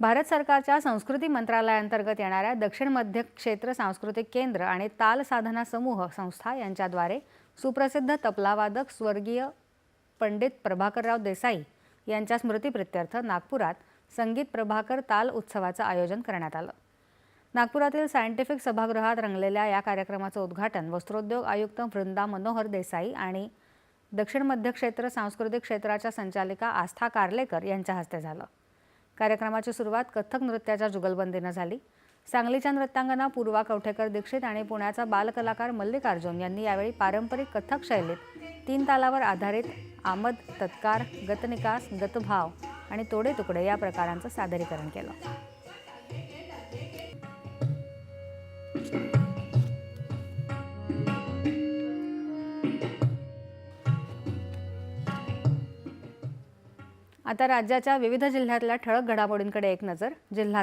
भारत सरकारच्या संस्कृती मंत्रालयाअंतर्गत येणाऱ्या दक्षिण मध्य क्षेत्र सांस्कृतिक केंद्र आणि ताल साधना समूह संस्था यांच्याद्वारे सुप्रसिद्ध तबलावादक स्वर्गीय पंडित प्रभाकरराव देसाई यांच्या स्मृतीप्रित्यर्थ नागपुरात संगीत प्रभाकर ताल उत्सवाचं आयोजन करण्यात आलं. नागपुरातील सायंटिफिक सभागृहात रंगलेल्या या कार्यक्रमाचं उद्घाटन वस्त्रोद्योग आयुक्त वृंदा मनोहर देसाई आणि दक्षिण मध्य क्षेत्र सांस्कृतिक क्षेत्राच्या संचालिका आस्था कार्लेकर यांच्या हस्ते झालं. कार्यक्रमाची सुरुवात कथ्थक नृत्याच्या जुगलबंदीनं झाली. सांगलीच्या नृत्यांगना पूर्वा कवठेकर दीक्षित आणि पुण्याचा बालकलाकार मल्लिकार्जुन यांनी यावेळी पारंपरिक कथ्थक शैलीत तीन तालावर आधारित आमद तत्कार गतनिकास गतभाव आणि तोडे तुकडे या प्रकारांचं सादरीकरण केलं. आता राज्याच्या विविध जिल्ह्यातल्या ठळक घडामोडींकडे एक नजर जिल्हा